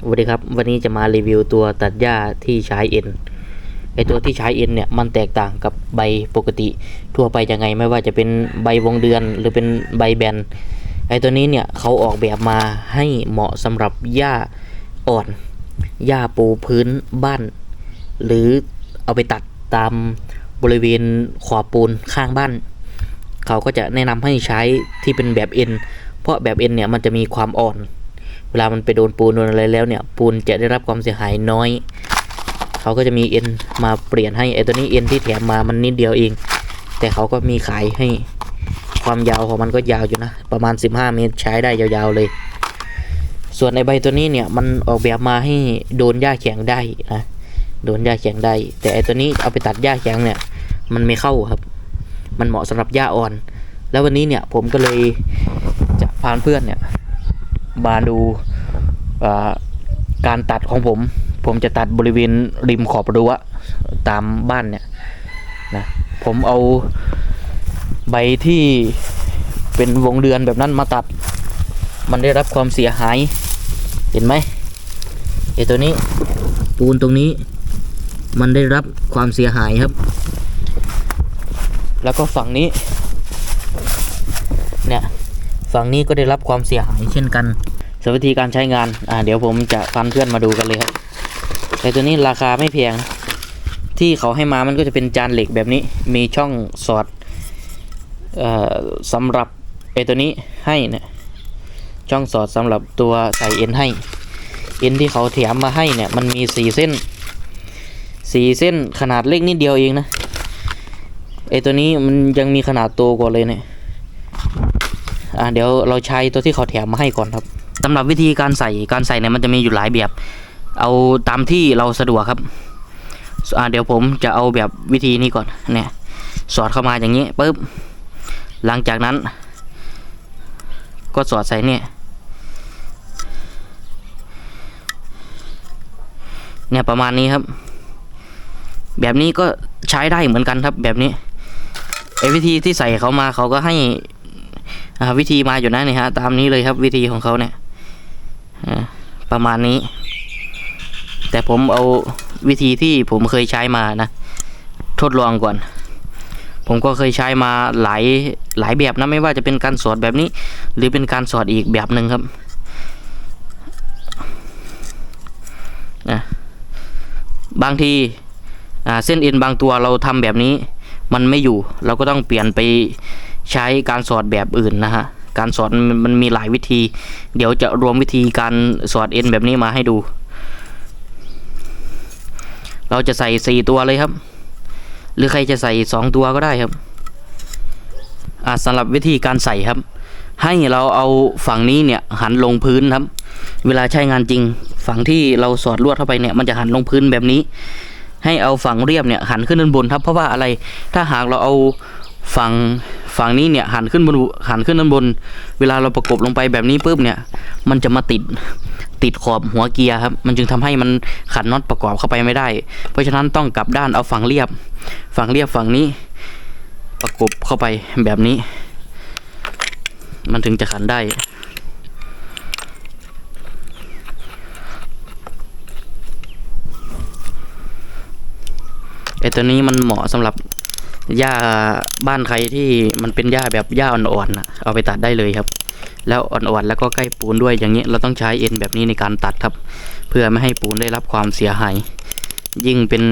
สวัสดีครับวันนี้จะมารีวิวตัวตัดหญ้าที่ใช้เอ็นไอตัวที่ใช้เอ็นเนี่ยมันแตกต่างกับใบปกติ ทั่วไปยังไงไม่ว่าจะเป็นใบวงเดือนหรือเป็นใบแบนไอตัวนี้เนี่ยเขาออกแบบมาให้เหมาะสำหรับหญ้าอ่อนหญ้าปูพื้นบ้าน หรือเอาไปตัดตามบริเวณขอบปูนข้างบ้าน เขาก็จะแนะนำให้ใช้ที่เป็นแบบเอ็นเพราะแบบเอ็นเนี่ยมันจะมีความอ่อน ลามันไปโดนปูนโดนอะไรแล้วเนี่ย ปูนจะได้รับความเสียหายน้อย เขาก็จะมีเอ็นมาเปลี่ยนให้ไอตัวนี้เอ็นที่แถมมามันนิดเดียวเอง แต่เขาก็มีขายให้ความยาวของมันก็ยาวอยู่นะ ประมาณ 15 เมตรใช้ได้ยาวๆเลย ส่วนไอใบตัวนี้เนี่ยมันออกแบบมาให้โดนหญ้าแข็งได้นะโดนหญ้าแข็งได้ แต่ไอตัวนี้เอาไปตัดหญ้าแข็งเนี่ยมันไม่เข้าครับ มันเหมาะสำหรับหญ้าอ่อน แล้ววันนี้เนี่ยผมก็เลยจะพาเพื่อนเนี่ย มาดูการตัดของผม ผมจะตัดบริเวณริมขอบรั้วตามบ้านเนี่ยนะผมเอาใบที่เป็นวงเดือนแบบนั้นมาตัด มันได้รับความเสียหาย เห็นไหมไอตัวนี้ปูนตรงนี้ มันได้รับความเสียหายครับ แล้วก็ฝั่งนี้ ฝั่งนี้ก็ได้รับความเสียหายเช่นกันส่วนวิธีการใช้งานอ่าเดี๋ยวผมจะฟันเพื่อนมาดูกันเลยครับแต่ตัวนี้ราคาไม่แพงนะที่เขาให้มามันก็จะเป็นจานเหล็กแบบนี้มีช่องสอดเอ่อสำหรับไอตัวนี้ให้นี่ยช่องสอดสำหรับตัวใส่เอ็นให้เอ็นที่เขาแถมมาให้เนี่ยมันมีสี่เส้นสี่เส้นขนาดเล็กนิดเดียวเองนะไอตัวนี้มันยังมีขนาดโตกว่าเลยเนี่ย อ่าเดี๋ยวเราใช้ตัวที่เขาแถมมาให้ก่อนครับสำหรับวิธีการใส่การใส่เนี่ยมันจะมีอยู่หลายแบบ เอาตามที่เราสะดวกครับอ่าเดี๋ยวผมจะเอาแบบวิธีนี้ก่อนเนี่ยสอดเข้ามาอย่างนี้ปุ๊บหลังจากนั้น ก็สอดใส่เนี่ยเนี่ยประมาณนี้ครับ แบบนี้ก็ใช้ได้เหมือนกันครับแบบนี้ไอ้วิธีที่ใส่เขามาเขาก็ให้ วิธีมาอยู่นะนี่ฮะตามนี้เลยครับวิธีของเขาเนี่ยประมาณนี้ แต่ผมเอาวิธีที่ผมเคยใช้มานะทดลองก่อน ผมก็เคยใช้มาหลายหลายแบบนะไม่ว่าจะเป็นการสอดแบบนี้ หรือเป็นการสอดอีกแบบหนึ่งครับนะบางทีเส้นเอ็นบางตัวเราทำแบบนี้ มันไม่อยู่ เราก็ต้องเปลี่ยนไป ใช้การสอดแบบอื่นนะฮะการสอดมันมีหลายวิธี เดี๋ยวจะรวมวิธีการสอดเอ็นแบบนี้มาให้ดู เราจะใส่สี่ตัวเลยครับ หรือใครจะใส่สองตัวก็ได้ครับอ่าสำหรับวิธีการใส่ครับ ให้เราเอาฝั่งนี้เนี่ยหันลงพื้นครับ เวลาใช้งานจริง ฝั่งที่เราสอดลวดเข้าไปเนี่ยมันจะหันลงพื้นแบบนี้ ให้เอาฝั่งเรียบเนี่ยหันขึ้นด้านบนครับ เพราะว่าอะไรถ้าหากเราเอาฝั่ง ฝั่งนี้เนี่ยหันขึ้นบนหันขึ้นด้านบน เวลาเราประกบลงไปแบบนี้ปุ๊บเนี่ย มันจะมาติดติดขอบหัวเกียร์ครับ มันจึงทำให้มันขันน็อตประกอบเข้าไปไม่ได้ เพราะฉะนั้นต้องกลับด้านเอาฝั่งเรียบ ฝั่งเรียบฝั่งนี้ ประกบเข้าไปแบบนี้ มันถึงจะขันได้ไอตัวนี้มันเหมาะสำหรับ หญ้าบ้านใครที่มันเป็นหญ้าแบบหญ้าอ่อนๆนะเอาไปตัดได้เลยครับ แล้วอ่อนๆแล้วก็ใกล้ปูนด้วยอย่างนี้เราต้องใช้เอ็นแบบนี้ในการตัดครับ เพื่อไม่ให้ปูนได้รับความเสียหาย ยิ่งเป็น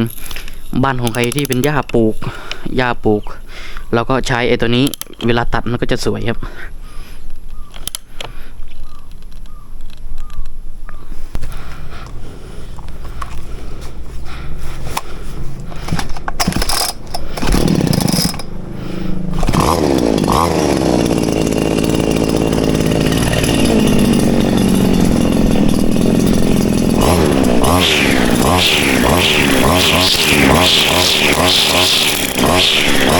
บ้านของใครที่เป็นหญ้าปลูกหญ้าปลูก เราก็ใช้ไอ้ตัวนี้เวลาตัดมันก็จะสวยครับ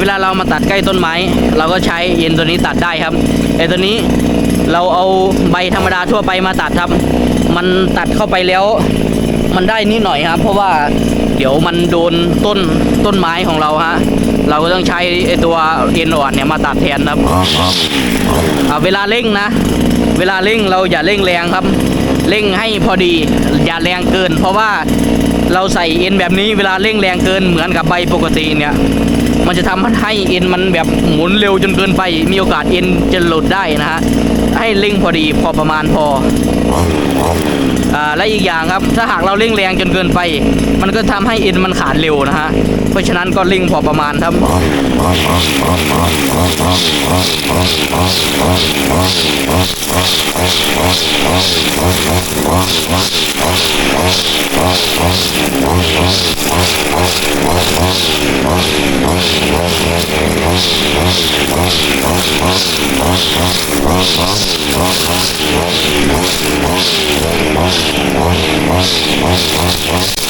เวลาเรามาตัดใกล้ต้นไม้ เราก็ใช้เอ็นตัวนี้ตัดได้ครับแต่ตัวนี้เราเอาใบธรรมดาทั่วไปมาตัดครับ มันตัดเข้าไปแล้ว มันได้นิดหน่อยครับ เพราะว่าเดี๋ยวมันโดนต้นต้นไม้ของเราฮะเราก็ต้องใช้ไอตัวเอ็นอ่อนเนี่ยมาตัดแทนครับอ่าเวลาเร่งนะ เวลาเร่งเราอย่าเร่งแรงครับ เร่งให้พอดี อย่าแรงเกิน เพราะว่า เราใส่เอ็นแบบนี้เวลาเร่งแรงเกินเหมือนกับใบปกติเนี่ยมันจะทำให้เอ็นมันแบบหมุนเร็วจนเกินไป มีโอกาสเอ็นจะหลุดได้นะฮะให้เร่งพอดีพอประมาณพออ่าและอีกอย่างครับถ้าหากเราเร่งแรงจนเกินไป มันก็ทำให้เอ็นมันขาดเร็วนะฮะ เพราะฉะนั้นก็เร่งพอประมาณครับ Thank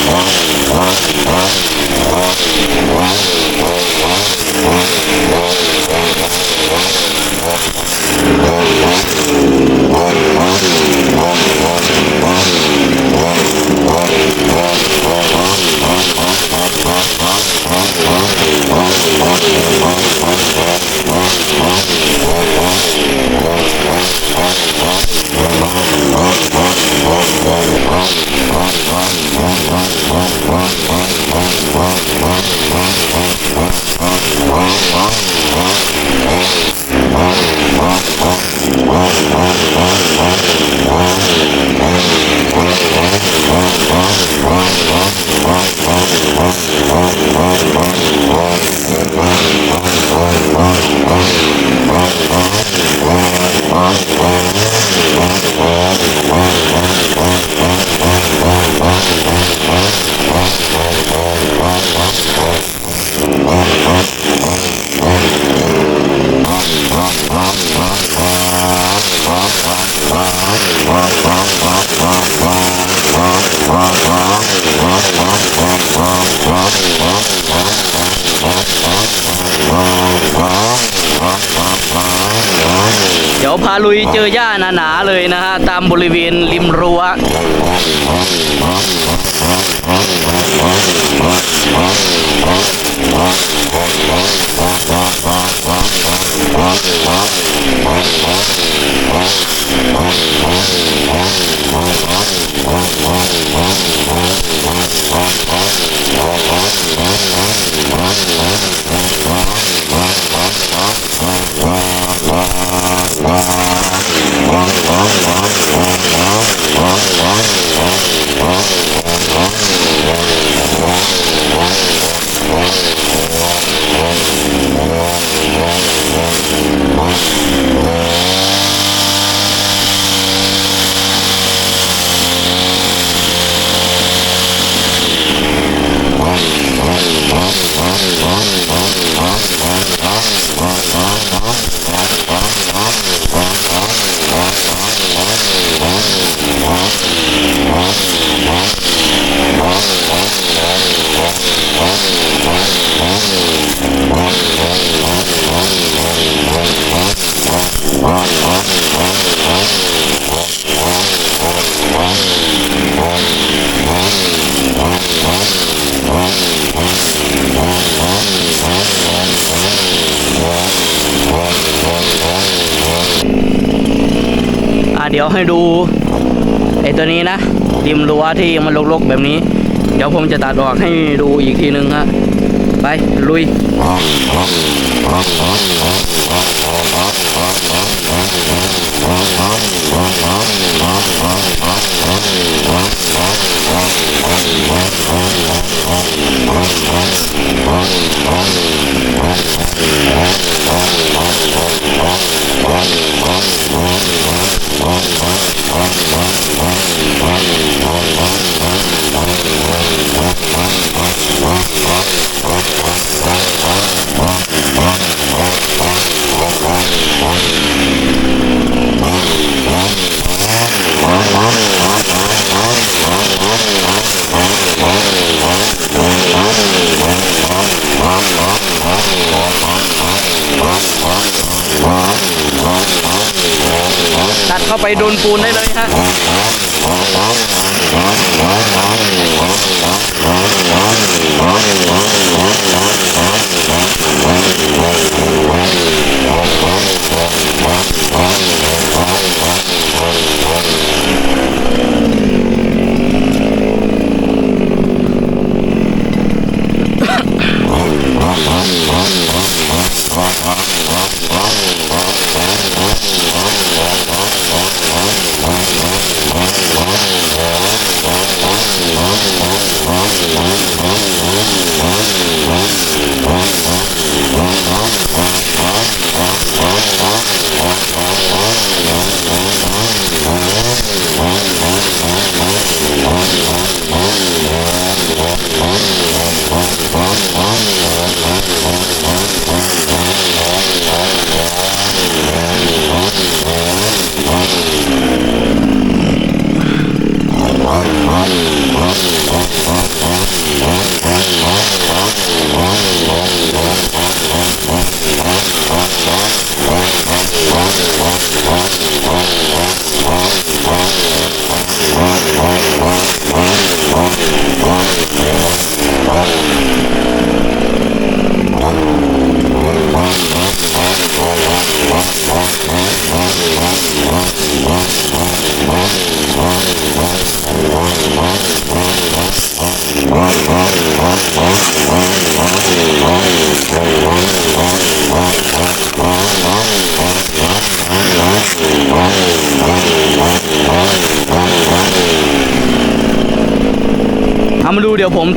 Thank you. ลุยเจอหญ้าหนาๆเลยนะฮะตามบริเวณริมรั้ว ยวให้ดูไอ้ตัวนี้นะริมรั้วที่มันรกๆแบบนี้ เดี๋ยวผมจะตัดออกให้ดูอีกทีนึงฮะไปลุยตั เข้าไปโดนปูนได้เลยฮะเอา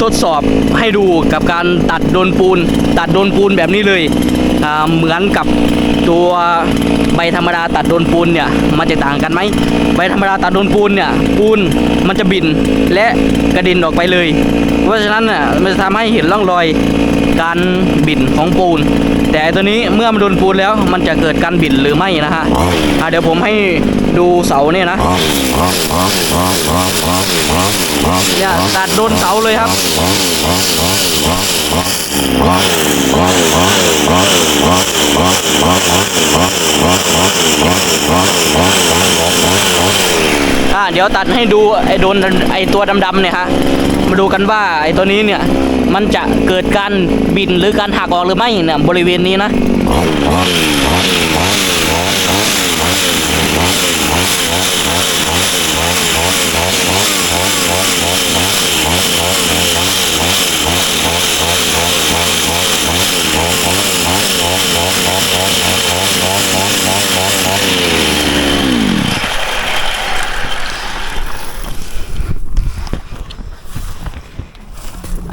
ทดสอบให้ดูกับการตัดโดนปูน ตัดโดนปูนแบบนี้เลยอ่าเหมือนกับตัวใบธรรมดาตัดโดนปูนเนี่ยมันจะต่างกันไหมใบธรรมดาตัดโดนปูนเนี่ยปูนมันจะบินและกระเด็นออกไปเลย เพราะฉะนั้นน่ะมันจะทำให้เห็นร่องรอยการบินของปูน แต่ตัวนี้เมื่อมันโดนปูนแล้วมันจะเกิดการบินหรือไม่นะฮะเดี๋ยวผมให้ ดูเสาเนี่ยนะเนี่ยตัดโดนเสาเลยครับอ่าเดี๋ยวตัดให้ดูไอ้โดนไอ้ตัวดำๆเนี่ยฮะมาดูกันว่าไอ้ตัวนี้เนี่ยมันจะเกิดการบินหรือการหักออกหรือไม่เนี่ยบริเวณนี้นะ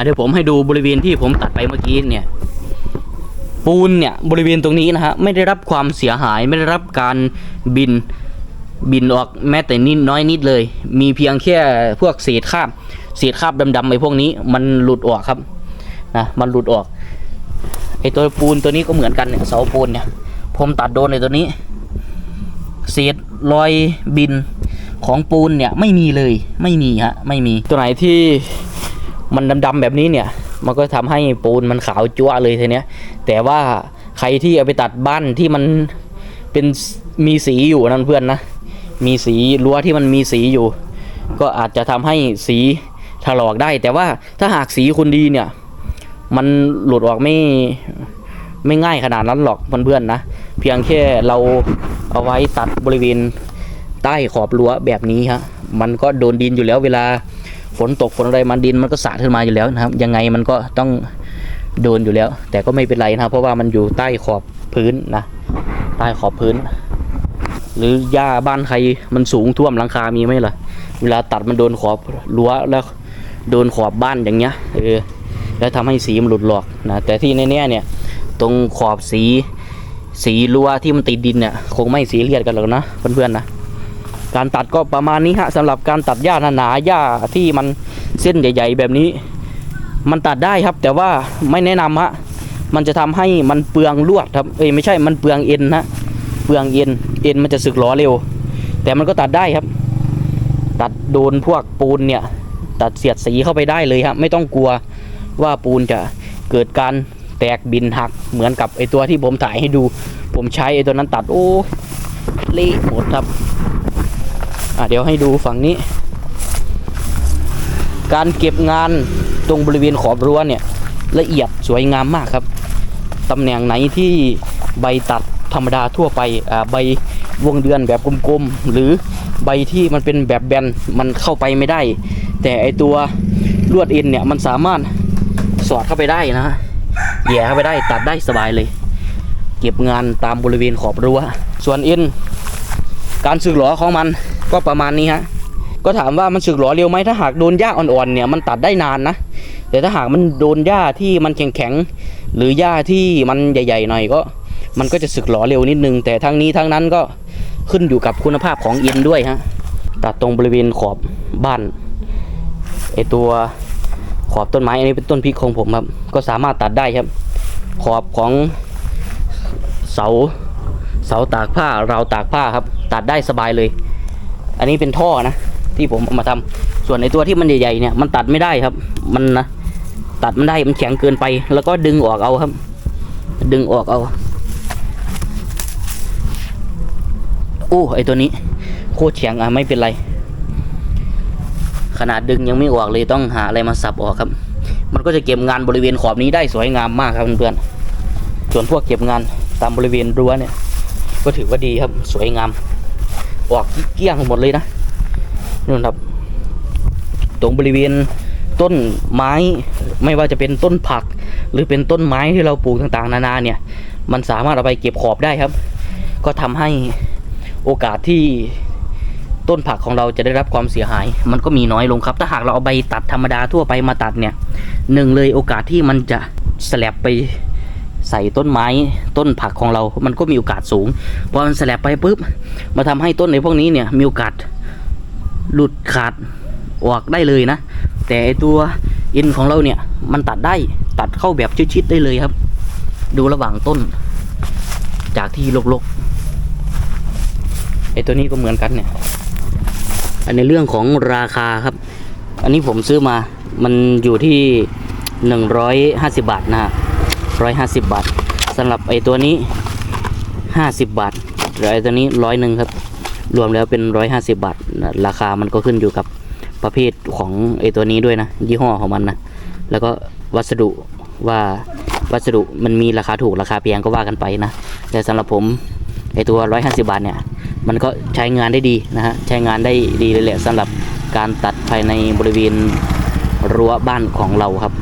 ดี๋ยวผมให้ดูบริเวณที่ผมตัดไปเมื่อกี้เนี่ย ปูนเนี่ยบริเวณตรงนี้นะฮะไม่ได้รับความเสียหายไม่ได้รับการบินบินออกแม้แต่นิดน้อยนิดเลย มีเพียงแค่พวกเศษคราบเศษคราบดำๆไอ้พวกนี้มันหลุดออกครับนะมันหลุดออกไอ้ตัวปูนตัวนี้ก็เหมือนกันเนี่ยเสาปูนเนี่ยผมตัดโดนในตัวนี้ เศษรอยบินของปูนเนี่ยไม่มีเลยไม่มีฮะไม่มีตัวไหนที่ มันดำๆแบบนี้เนี่ย มันก็ทำให้ปูนมันขาวจั๊วเลยทีเนี้ย แต่ว่าใครที่เอาไปตัดบ้านที่มันเป็นมีสีอยู่นั่นเพื่อนนะ มีสีรั้วที่มันมีสีอยู่ ก็อาจจะทำให้สีถลอกได้ แต่ว่าถ้าหากสีคุณดีเนี่ย มันหลุดออกไม่ไม่ง่ายขนาดนั้นหรอกเพื่อนๆนะ เพียงแค่เราเอาไว้ตัดบริเวณใต้ขอบรั้วแบบนี้ฮะ มันก็โดนดินอยู่แล้วเวลา ฝนตกฝนอะไรมันดินมันก็สาดขึ้นมาอยู่แล้วนะครับ ยังไงมันก็ต้องโดนอยู่แล้ว แต่ก็ไม่เป็นไรนะครับ เพราะว่ามันอยู่ใต้ขอบพื้นนะใต้ขอบพื้น หรือหญ้าบ้านใครมันสูงท่วมหลังคามีไหมล่ะ เวลาตัดมันโดนขอบรั้วแล้วโดนขอบบ้านอย่างเงี้ยเออแล้วทำให้สีมันหลุดหลอกนะแต่ที่แน่ๆเนี่ย ตรงขอบสีสีรั้วที่มันติดดินเนี่ยคงไม่สีเรียดกันหรอกนะเพื่อนๆนะ การตัดก็ประมาณนี้ฮะสำหรับการตัดหญ้าหนาๆหญ้าที่มันเส้นใหญ่ ๆ แบบนี้ มันตัดได้ครับ แต่ว่าไม่แนะนำฮะมันจะทำให้มันเปลืองลวดครับเอ้ยไม่ใช่มันเปลืองเอ็นนะเปลืองเอ็นเอ็นมันจะสึกหรอเร็ว แต่มันก็ตัดได้ครับ ตัดโดนพวกปูนเนี่ย ตัดเสียดสีเข้าไปได้เลยครับไม่ต้องกลัวว่าปูนจะเกิดการแตกบินหักเหมือนกับไอตัวที่ผมถ่ายให้ดู ผมใช้ไอตัวนั้นตัดโอ้เละหมดครับ เดี๋ยวให้ดูฝั่งนี้ การเก็บงานตรงบริเวณขอบรั้วเนี่ย ละเอียดสวยงามมากครับตำแหน่งไหนที่ใบตัดธรรมดาทั่วไปอ่าใบวงเดือนแบบกลมๆ หรือใบที่มันเป็นแบบแบนมันเข้าไปไม่ได้ แต่ไอตัวลวดเอ็นเนี่ยมันสามารถสอดเข้าไปได้นะฮะแหย่เข้าไปได้ตัดได้สบายเลย เก็บงานตามบริเวณขอบรั้ว ส่วนเอ็นการสึกหรอของมัน ก็ประมาณนี้ฮะก็ถามว่ามันสึกหรอเร็วไหมถ้าหากโดนหญ้าอ่อนๆเนี่ยมันตัดได้นานนะแต่ถ้าหากมันโดนหญ้าที่มันแข็งๆหรือหญ้าที่มันใหญ่ๆหน่อยก็ มันก็จะสึกหรอเร็วนิดนึง แต่ทั้งนี้ทั้งนั้นก็ขึ้นอยู่กับคุณภาพของเอ็นด้วยฮะตัดตรงบริเวณขอบบ้านไอตัวขอบต้นไม้อันนี้เป็นต้นพริกของผมครับ ก็สามารถตัดได้ครับ ขอบของเสาเสาตากผ้าราวตากผ้าครับ ตัดได้สบายเลย อันนี้เป็นท่อนะ ที่ผมเอามาทำส่วนในตัวที่มันใหญ่ๆเนี่ยมันตัดไม่ได้ครับ มันนะตัดมันได้มันแข็งเกินไป แล้วก็ดึงออกเอาครับ ดึงออกเอาโอ้ไอตัวนี้ โคตรแข็งอะไม่เป็นไร ขนาดดึงยังไม่ออกเลยต้องหาอะไรมาสับออกครับ มันก็จะเก็บงานบริเวณขอบนี้ได้สวยงามมากครับเพื่อนๆส่วนพวกเก็บงานตามบริเวณรั้วเนี่ย ก็ถือว่าดีครับสวยงาม ออกเกี้ยงหมดเลยนะนู่นครับ ตรงบริเวณต้นไม้ไม่ว่าจะเป็นต้นผัก หรือเป็นต้นไม้ที่เราปลูกต่างๆ นานาเนี่ย มันสามารถเอาไปเก็บขอบได้ครับ ก็ทำให้โอกาสที่ต้นผักของเราจะได้รับความเสียหาย มันก็มีน้อยลงครับ ถ้าหากเราเอาใบตัดธรรมดาทั่วไปมาตัดเนี่ยหนึ่งเลยโอกาสที่มันจะสลับไป ใส่ต้นไม้ต้นผักของเรา มันก็มีโอกาสสูงพอมันสลับไปปุ๊บมาทำให้ต้นในพวกนี้เนี่ยมีโอกาสหลุดขาดออกได้เลยนะ แต่ไอตัวอินของเราเนี่ยมันตัดได้ตัดเข้าแบบชิดๆได้เลยครับ ดูระหว่างต้น จากที่ลกๆไอตัวนี้ก็เหมือนกันเนี่ยอันในเรื่องของราคาครับ อันนี้ผมซื้อมามันอยู่ที่หนึ่งร้อยห้าสิบบาทนะฮะ 150 บาทสำหรับไอตัวนี้ 50 บาทหรือไอตัวนี้ร้อยหนึ่งครับ รวมแล้วเป็น 150 บาท ราคามันก็ขึ้นอยู่กับประเภทของไอตัวนี้ด้วยนะ ยี่ห้อของมันนะ แล้วก็วัสดุว่าวัสดุมันมีราคาถูกราคาแพงก็ว่ากันไปนะ แต่สำหรับผมไอตัว 150 บาทเนี่ย มันก็ใช้งานได้ดีนะฮะ ใช้งานได้ดีเลยแหละสำหรับการตัดภายในบริเวณรั้วบ้านของเราครับ